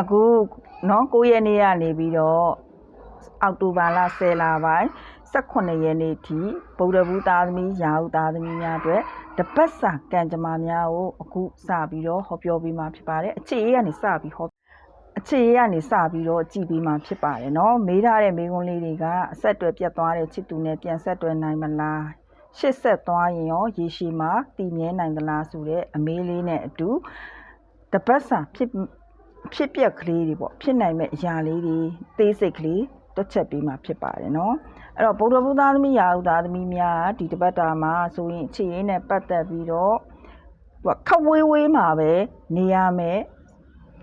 အခုเนาะ9ရက်နေ့ကနေပြီးတော့အောက်တိုဘာလ10လပိုင်း18ရက်နေ့ထိဗုဒ္ဓဘူးသားသမီးရာဟုသားသမီးများအတွက်တပတ်စာကံကြမ္မာများကိုအခုစပြီးတော့ဟောပြောပေးမှာဖြစ်ပါတယ်အခြေအေးကနေစပြီးဟောအခြေအေးကနေစပြီးတော့ကြည်ပေးမှာဖြစ်ပါတယ်เนาะမေးထားတဲ့မေးခွန်းလေးတွေကအဆက်အသွယ်ပြတ်သွားတဲ့ချစ်သူနဲ့ပြန်ဆက်သွယ်နိုင်မလားရှစ်ဆက်သွားရင်ရောရေရှည်မှာတည်မြဲနိုင်သလားဆိုတဲ့အမေးလေးနဲ့အတူ တပတ်စာဖြစ် ဖြစ်ပျက်ကလေးတွေပေါ့ဖြစ်နိုင်မဲ့အရာလေးတွေသေးစိတ်ကလေးတွက်ချက်ပေးมาဖြစ်ပါတယ်เนาะအဲ့တော့ဗုဒ္ဓဘုရားသမီးရာဟုသားသမီးများဒီတပတ်တာမှာဆိုရင်အခြေရင်းနဲ့ပတ်သက်ပြီးတော့သူကခက်ဝေးဝေးမှာပဲနေရမယ်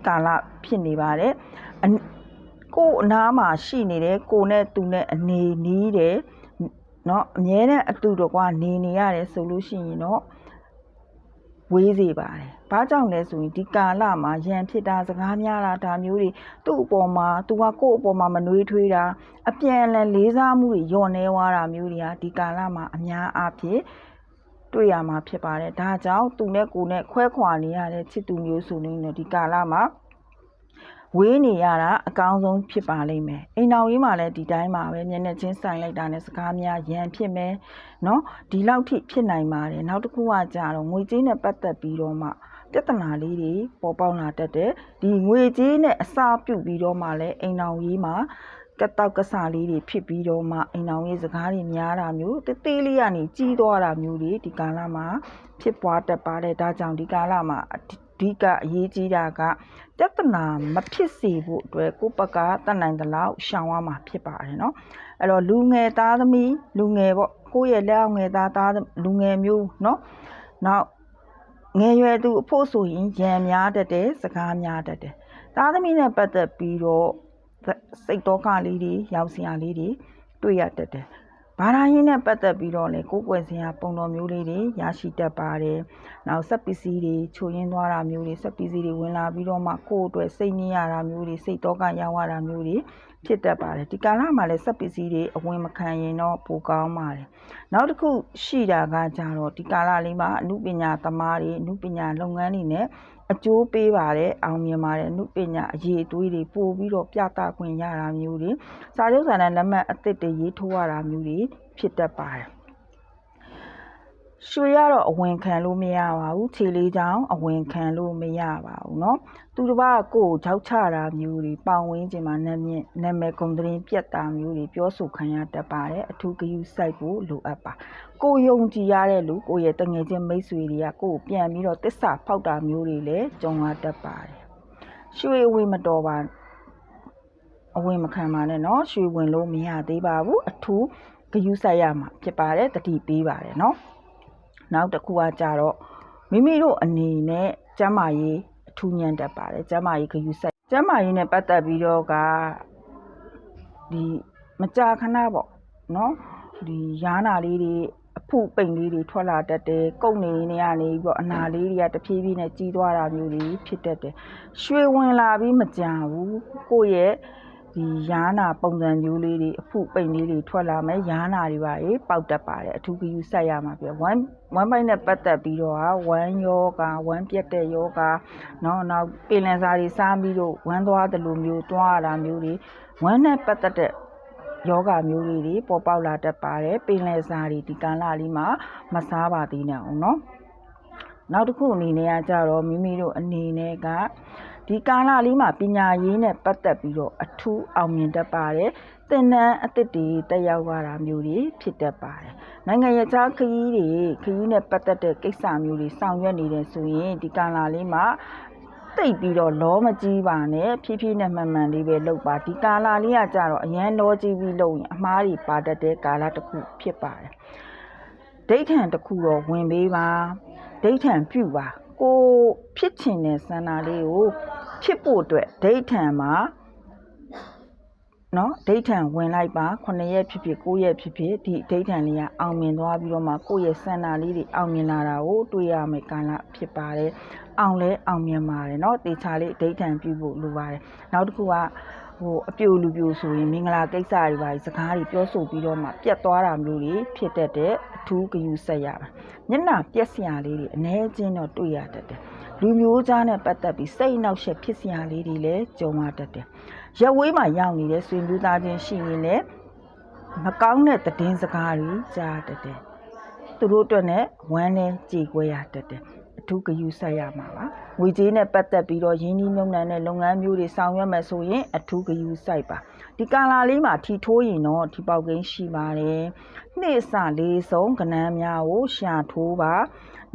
ကာလဖြစ်နေပါတယ်အနကိုယ်အနားမှာရှိနေတယ်ကိုယ်နဲ့သူနဲ့အနေနီးတယ်เนาะအမြဲတမ်းအတူတကွနေနေရတယ်ဆိုလို့ရှိရင်တော့ ဝေးစေပါတယ်။ဘာကြောင့်လဲဆိုရင်ဒီကာလမှာရန်ဖြစ်တာစကားများတာဒါမျိုးတွေသူ့အပေါ်မှာသူကကိုယ့်အပေါ်မှာမနှွေးထွေးတာအပြန်အလှန်လေးစားမှုတွေညော့နေသွားတာမျိုးတွေကဒီကာလမှာအများအားဖြင့်တွေ့ရမှာဖြစ်ပါတယ်။ဒါကြောင့်သူနဲ့ကိုယ်နဲ့ခွဲခွာနေရတဲ့ချစ်သူမျိုးဆိုနေတော့ဒီကာလမှာ ဝေးနေရတာအကောင်းဆုံးဖြစ်ပါလိမ့်မယ်။အိမ်တော်ကြီးမှာလည်းဒီတိုင်းပါပဲမျက်နှာချင်းဆိုင်လိုက်တာနဲ့စကားများရန်ဖြစ်မယ်။ เนาะဒီလောက်ထိဖြစ်နိုင်ပါတယ်နောက်တစ်ခုကကြတော့ငွေကြေးနဲ့ပတ်သက်ပြီးတော့မှပြဿနာလေးတွေပေါ်ပေါက်လာတတ်တယ်ဒီငွေကြေးနဲ့အစာပြုတ်ပြီးတော့မှလည်းအိမ်အောင်ရေးမှာကက်တောက်ကစားလေးတွေဖြစ်ပြီးတော့မှအိမ်အောင်ရေးစကားတွေများတာမျိုးတေးသေးလေးကနေကြီးသွားတာမျိုးတွေဒီကာလမှာဖြစ်ပွားတတ်ပါတယ်ဒါကြောင့်ဒီကာလမှာအ ဓိကအရေးကြီးတာကပြဿနာမဖြစ်စေဖို့အတွက်ကိုယ့်ဘက်ကတတ်နိုင်သလောက်ရှောင်ရမှာဖြစ်ပါတယ်เนาะ အဲ့တော့လူငယ်သားသမီးလူငယ်ပေါ့ကိုယ့်ရဲ့လက်အောက်ငယ်သားသားလူငယ်မျိုးเนาะနောက်ငယ်ရွယ်သူအဖို့ဆိုရင်ရံများတတ်တယ်စကားများတတ်တယ်သားသမီးနဲ့ပတ်သက်ပြီးတော့စိတ်တော့ကလေးတွေရောက်စရာလေးတွေတွေ့ရတတ်တယ် ဘာသာရေးနဲ့ပတ်သက်ပြီးတော့လေကိုယ်ွယ်စရာပုံတော်မျိုးလေးတွေရရှိတတ်ပါတယ်။နောက်ဆက်ပစ္စည်းတွေချိုရင်းသွားတာမျိုးတွေဆက်ပစ္စည်းတွေဝင်လာပြီးတော့မှကိုယ့်အတွက်စိတ်ညစ်ရတာမျိုးတွေစိတ်တော့ကရောက်ရတာမျိုးတွေဖြစ်တတ်ပါတယ်ဒီကာလမှာလည်းဆက်ပစ္စည်းတွေအဝင်မခံရင်တော့ပိုကောင်းပါတယ်နောက်တစ်ခုရှိတာကကြတော့ဒီကာလလေးမှာအမှုပညာသမားတွေအမှုပညာလုပ်ငန်းတွေနဲ့ အကျိုးပေးပါတယ်အောင်မြင်ပါတယ်အမှုပညာအရေးအသွေးတွေပို့ပြီးတော့ပြသခွင့်ရတာမျိုးတွေစာချုပ်စာတမ်းလက်မှတ်အသစ်တွေရေးထိုးရတာမျိုးတွေဖြစ်တတ်ပါတယ် ရွှေရတော့အဝင်ခံလို့မရပါဘူးခြေလေးချောင်းအဝင်ခံလို့မရပါဘူးเนาะသူတစ်ပါးကိုယ်ကြောက်ချတာမျိုးတွေပေါင်ဝင်းကျင်မှာနာမည်နာမည်ဂုံတရင်ပြက်တာမျိုးတွေပြောဆိုခံရတတ်ပါတယ်အထူးဂရုစိုက်ဖို့လိုအပ်ပါကိုယုံကြည်ရတဲ့လူကိုရဲ့တငယ်ချင်းမိတ်ဆွေတွေကကိုယ်ပြန်ပြီးတော့တစ္ဆာဖောက်တာမျိုးတွေလည်းကြုံရတတ်ပါတယ်ရွှေအဝေးမတော်ပါအဝင်မခံပါနဲ့เนาะရွှေဝင်လို့မရသေးပါဘူးအထူးဂရုစိုက်ရမှာဖြစ်ပါတယ်တတိပေးပါတယ်เนาะ နောက်တစ်ခုကကြတော့မိမိတို့အနေနဲ့ကျမ်းမာရေးအထူးညံ့တတ်ပါတယ်ကျမ်းမာရေးဂရုစိုက်ကျမ်းမာရေးနဲ့ပတ်သက်ပြီးတော့ကဒီမကြာခဏပေါ့နော်ဒီယားနာလေးတွေအဖုပိန်လေးတွေထွက်လာတတ်တယ်ကုတ်နေနေရနေပြီးတော့အနာလေးတွေကတဖြည်းဖြည်းနဲ့ကြီးသွားတာမျိုးတွေဖြစ်တတ်တယ်ရွှေဝင်လာပြီးမကြာဘူးကိုယ့်ရဲ့ ဒီယားနာပုံစံမျိုးလေးတွေအဖုပိန်လေးတွေထွက်လာမယ်ယားနာတွေပါရေပေါက်တတ်ပါတယ်အထူးဂရုစိုက်ရမှာပြဝမ်းဝမ်းပိုက်နဲ့ပတ်သက်ပြီးတော့ဟာဝမ်းယောဂဝမ်းပြက်တဲ့ယောဂနော်နောက်ပင်လယ်စာတွေစားပြီးတော့ဝမ်းသွားတယ်လို့မျိုးတွားရတာမျိုးတွေဝမ်းနဲ့ပတ်သက်တဲ့ယောဂမျိုးလေးတွေပေါ်ပေါက်လာတတ်ပါတယ်ပင်လယ်စာတွေဒီကာလလေးမှာမစားပါသေးနဲ့အောင်နော်နောက်တစ်ခုအနေနဲ့ကကြတော့မိမိတို့အနေနဲ့က ဒီကာလလေးမှာပညာရေးနဲ့ပတ်သက်ပြီးတော့အထူးအောင်မြင်တတ်ပါတယ်သင်တန်းအသစ်တွေတက်ရောက်ရတာမျိုးတွေဖြစ်တတ်ပါတယ်နိုင်ငံရဲ့ခြားခရီးတွေခရီးနဲ့ပတ်သက်တဲ့ကိစ္စမျိုးတွေဆောင်ရွက်နေတယ်ဆိုရင်ဒီကာလလေးမှာတိတ်ပြီးတော့လောမကြီးပါနဲ့ဖြည်းဖြည်းနဲ့မှန်မှန်လေးပဲလုပ်ပါဒီကာလလေးကကြတော့အရန်လောကြီးပြီးလုပ်ရင်အမားကြီးပါတတ်တဲ့ကာလတစ်ခုဖြစ်ပါတယ်ဒိဋ္ဌံတစ်ခုတော့ဝင်ပေးပါဒိဋ္ဌံပြုပါ ကိုဖြစ်ချင်တဲ့ဆန္ဒလေးကိုဖြစ်ဖို့အတွက်ဒိဋ္ဌံမှာနော်ဒိဋ္ဌံဝင်လိုက်ပါ9ရက်ဖြစ်ဖြစ်9ရက်ဖြစ်ဖြစ်ဒီဒိဋ္ဌံလေးကအောင်မြင်သွားပြီးတော့မှကိုယ့်ရဲ့ဆန္ဒလေးတွေအောင်မြင်လာတာကိုတွေ့ရမယ်ကာလဖြစ်ပါတယ်အောင်လဲအောင်မြင်ပါတယ်နော်တေချာလေးဒိဋ္ဌံပြုဖို့လိုပါတယ်နောက်တစ်ခုက ဟိုအပြိုလူပြိုဆိုရင်မင်္ဂလာကိစ္စတွေပါစကားတွေပြောဆိုပြီးတော့မှပြတ်သွားတာမျိုးတွေဖြစ်တတ်တဲ့အထူးဂရုစိုက်ရပါမျက်နှာပြက်စရာလေးတွေအ ਨੇ ချင်းတော့တွေ့ရတတ်တယ်လူမျိုးသားနဲ့ပတ်သက်ပြီးစိတ်အနှောက်အယှက်ဖြစ်စရာလေးတွေလည်းကြုံရတတ်တယ်ရက်ဝေးမှာရောက်နေတဲ့ဆွေမျိုးသားချင်းရှိရင်လည်းမကောင်းတဲ့သတင်းစကားတွေကြားတတ်တယ်သူတို့အတွက်နဲ့ဝမ်းနဲ့ကြေကွဲရတတ်တယ် အထူးဂရုစိုက်ရမှာပါငွေကြေးနဲ့ပတ်သက်ပြီးတော့ရင်းနှီးမြှုပ်နှံတဲ့လုပ်ငန်းမျိုးတွေဆောင်ရွက်မယ်ဆိုရင်အထူးဂရုစိုက်ပါဒီကာလာလေးမှာထီထိုးရင်တော့ထီပေါက်ကိန်းရှိပါတယ်နှိမ့်စလေးဆုံးကဏ္ဍများကိုရှာထိုးပါ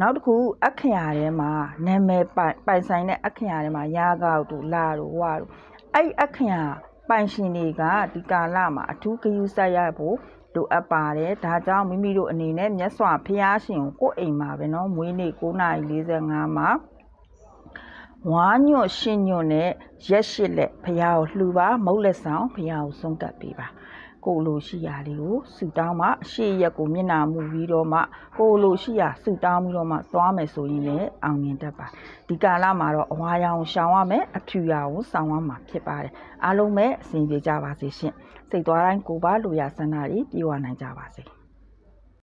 နောက်တစ်ခုအခရာထဲမှာနာမည်ပိုင်ပိုင်ဆိုင်တဲ့အခရာထဲမှာရာကောက်တို့လာတို့ဝါတို့အဲ့ဒီအခရာ ပိုင်ရှင်တွေကဒီကာလမှာအထူးဂရုစိုက်ရဖို့လိုအပ်ပါတယ်ဒါကြောင့်မိမိတို့အနေနဲ့မြတ်စွာဘုရားရှင်ကိုကိုယ့်အိမ်မှာပဲเนาะမွေးနေ့9:45မှာဝါညွတ်ရှင်ညွတ်နဲ့ရက်ရှိလက်ဘုရားကိုလှူပါမုတ်လက်ဆောင်ဘုရားကိုဆုံးကပ်ပေးပါ ကိုယ်လိုရှိရာလေးကိုဆူတောင်းမှအရှိရက်ကိုမျက်နာမူပြီးတော့မှကိုယ်လိုရှိရာဆူတောင်းပြီးတော့မှသွားမယ်ဆိုရင်လည်းအောင်မြင်တတ်ပါဒီကာလမှာတော့အဝါရောင်ရှောင်ရမယ်အဖြူရောင်ကိုစောင်းရမှာဖြစ်ပါတယ်အားလုံးပဲအဆင်ပြေကြပါစေရှင်စိတ်သွားတိုင်းကိုယ်ပါလိုရာဆန္ဒတွေပြေဝနိုင်ကြပါစေ